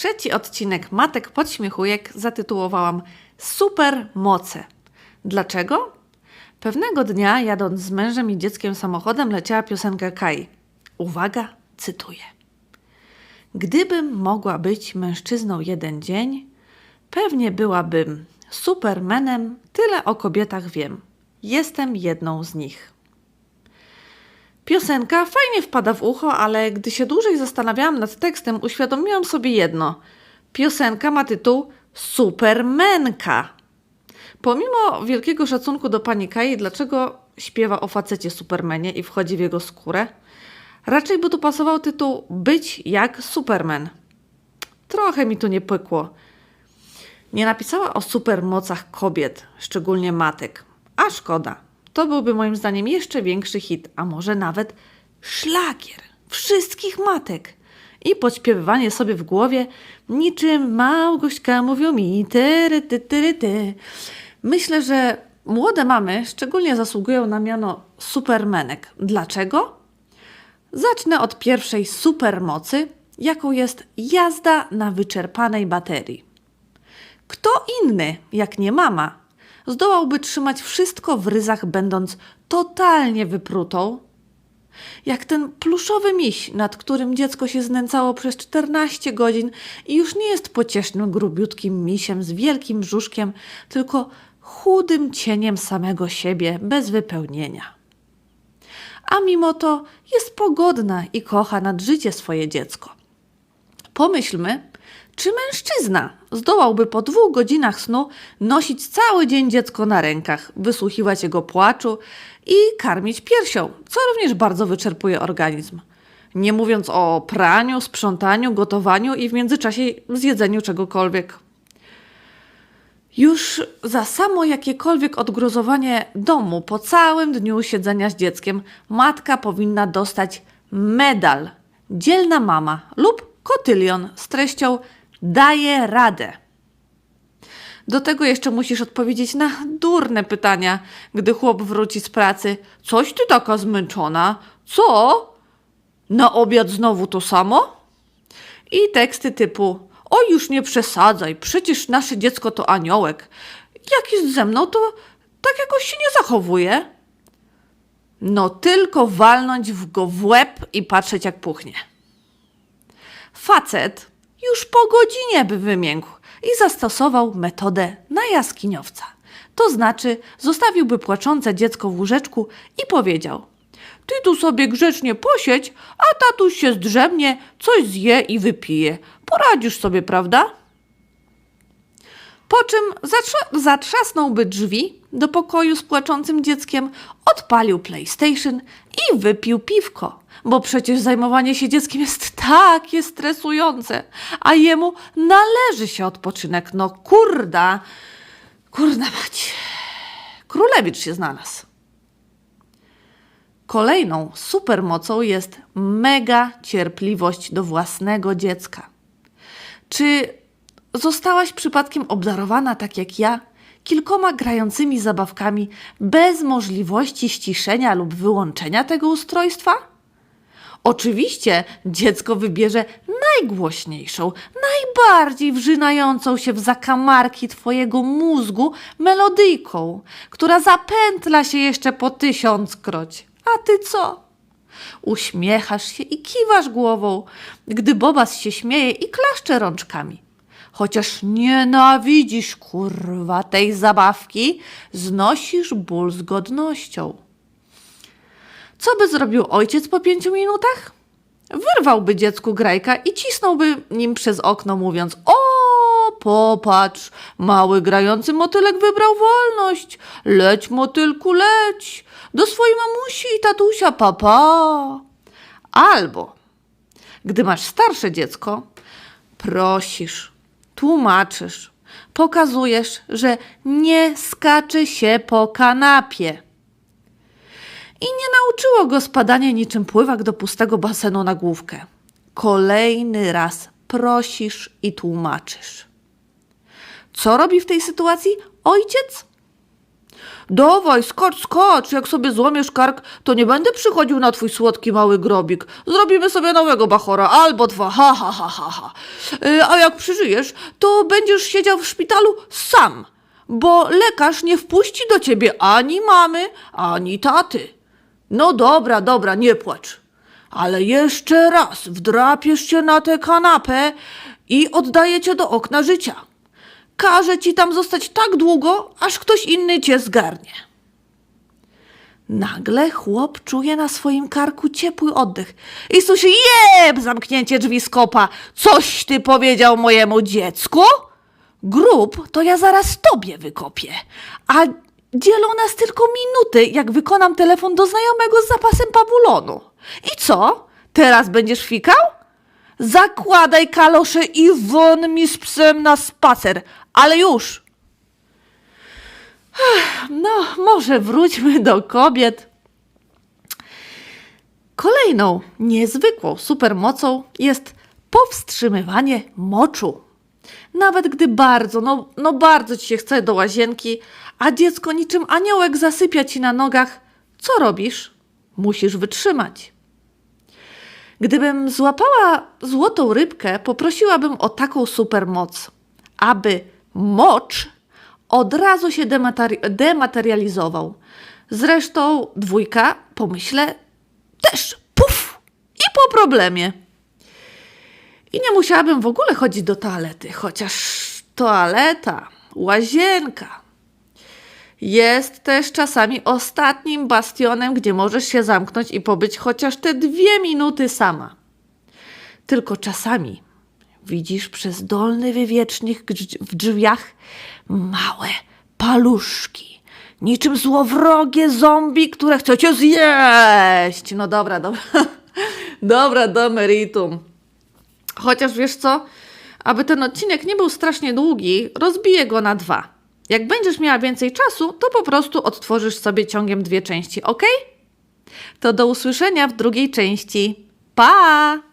Trzeci odcinek Matek Podśmiechujek zatytułowałam Super Moce. Dlaczego? Pewnego dnia, jadąc z mężem i dzieckiem samochodem, leciała piosenka Kai. Uwaga, cytuję. Gdybym mogła być mężczyzną jeden dzień, pewnie byłabym supermenem, tyle o kobietach wiem. Jestem jedną z nich. Piosenka fajnie wpada w ucho, ale gdy się dłużej zastanawiałam nad tekstem, uświadomiłam sobie jedno. Piosenka ma tytuł Supermenka. Pomimo wielkiego szacunku do pani Kai, dlaczego śpiewa o facecie Supermanie i wchodzi w jego skórę? Raczej by tu pasował tytuł Być jak Superman. Trochę mi tu nie pykło. Nie napisała o supermocach kobiet, szczególnie matek. A szkoda. To byłby moim zdaniem jeszcze większy hit, a może nawet szlagier wszystkich matek. I podśpiewywanie sobie w głowie niczym Małgośka mówią mi tyry, ty, tyry, ty. Myślę, że młode mamy szczególnie zasługują na miano supermenek. Dlaczego? Zacznę od pierwszej supermocy, jaką jest jazda na wyczerpanej baterii. Kto inny, jak nie mama, zdołałby trzymać wszystko w ryzach, będąc totalnie wyprutą? Jak ten pluszowy miś, nad którym dziecko się znęcało przez 14 godzin i już nie jest pociesznym, grubiutkim misiem z wielkim brzuszkiem, tylko chudym cieniem samego siebie, bez wypełnienia. A mimo to jest pogodna i kocha nad życie swoje dziecko. Pomyślmy, czy mężczyzna zdołałby po dwóch godzinach snu nosić cały dzień dziecko na rękach, wysłuchiwać jego płaczu i karmić piersią, co również bardzo wyczerpuje organizm. Nie mówiąc o praniu, sprzątaniu, gotowaniu i w międzyczasie zjedzeniu czegokolwiek. Już za samo jakiekolwiek odgruzowanie domu po całym dniu siedzenia z dzieckiem matka powinna dostać medal dzielna mama lub kotylion z treścią daje radę. Do tego jeszcze musisz odpowiedzieć na durne pytania, gdy chłop wróci z pracy. Coś ty taka zmęczona? Co? Na obiad znowu to samo? I teksty typu Oj, już nie przesadzaj, przecież nasze dziecko to aniołek. Jak jest ze mną, to tak jakoś się nie zachowuje. No tylko walnąć w go w łeb i patrzeć jak puchnie. Facet już po godzinie by wymiękł i zastosował metodę na jaskiniowca. To znaczy zostawiłby płaczące dziecko w łóżeczku i powiedział Ty tu sobie grzecznie posiedź, a tatuś się zdrzemnie, coś zje i wypije. Poradzisz sobie, prawda? Po czym zatrza- zatrzasnąłby drzwi do pokoju z płaczącym dzieckiem, odpalił PlayStation i wypił piwko, bo przecież zajmowanie się dzieckiem jest takie stresujące, a jemu należy się odpoczynek. No kurda, kurna mać. Królewicz się znalazł. Kolejną supermocą jest mega cierpliwość do własnego dziecka. Czy zostałaś przypadkiem obdarowana tak jak ja, kilkoma grającymi zabawkami bez możliwości ściszenia lub wyłączenia tego ustrojstwa? Oczywiście dziecko wybierze najgłośniejszą, najbardziej wrzynającą się w zakamarki twojego mózgu melodyjką, która zapętla się jeszcze po tysiąckroć. A ty co? Uśmiechasz się i kiwasz głową, gdy Bobas się śmieje i klaszcze rączkami. Chociaż nienawidzisz kurwa tej zabawki, znosisz ból z godnością. Co by zrobił ojciec po pięciu minutach? Wyrwałby dziecku grajka i cisnąłby nim przez okno, mówiąc: O, popatrz, mały grający motylek wybrał wolność. Leć, motylku, leć. Do swojej mamusi i tatusia, papa. Albo, gdy masz starsze dziecko, prosisz, tłumaczysz, pokazujesz, że nie skacze się po kanapie. I nie nauczyło go spadania niczym pływak do pustego basenu na główkę. Kolejny raz prosisz i tłumaczysz. Co robi w tej sytuacji ojciec? Dawaj, skocz, skocz. Jak sobie złamiesz kark, to nie będę przychodził na twój słodki mały grobik. Zrobimy sobie nowego bachora, albo dwa, ha, ha, ha, ha, ha. Y, A jak przeżyjesz, to będziesz siedział w szpitalu sam, bo lekarz nie wpuści do ciebie ani mamy, ani taty. No dobra, dobra, nie płacz. Ale jeszcze raz wdrapiesz się na tę kanapę i oddaję cię do okna życia. Każę ci tam zostać tak długo, aż ktoś inny cię zgarnie. Nagle chłop czuje na swoim karku ciepły oddech i słyszy jeb, zamknięcie drzwi z kopa. Coś ty powiedział mojemu dziecku? Grób to ja zaraz tobie wykopię. A dzielą nas tylko minuty, jak wykonam telefon do znajomego z zapasem pawulonu. I co? Teraz będziesz fikał? Zakładaj kalosze i won z psem na spacer. Ale już! No, może wróćmy do kobiet. Kolejną niezwykłą supermocą jest powstrzymywanie moczu. Nawet gdy bardzo, no, no bardzo ci się chce do łazienki, a dziecko niczym aniołek zasypia ci na nogach, co robisz? Musisz wytrzymać. Gdybym złapała złotą rybkę, poprosiłabym o taką supermoc, aby mocz od razu się demateri- dematerializował. Zresztą dwójka, pomyślę, też puf i po problemie. I nie musiałabym w ogóle chodzić do toalety, chociaż toaleta, łazienka jest też czasami ostatnim bastionem, gdzie możesz się zamknąć i pobyć chociaż te dwie minuty sama. Tylko czasami widzisz przez dolny wywiecznik w drzwiach małe paluszki, niczym złowrogie zombie, które chcą cię zjeść. No dobra, dobra, dobra, do meritum. Chociaż wiesz co? Aby ten odcinek nie był strasznie długi, rozbiję go na dwa. Jak będziesz miała więcej czasu, to po prostu odtworzysz sobie ciągiem dwie części, ok? To do usłyszenia w drugiej części. Pa!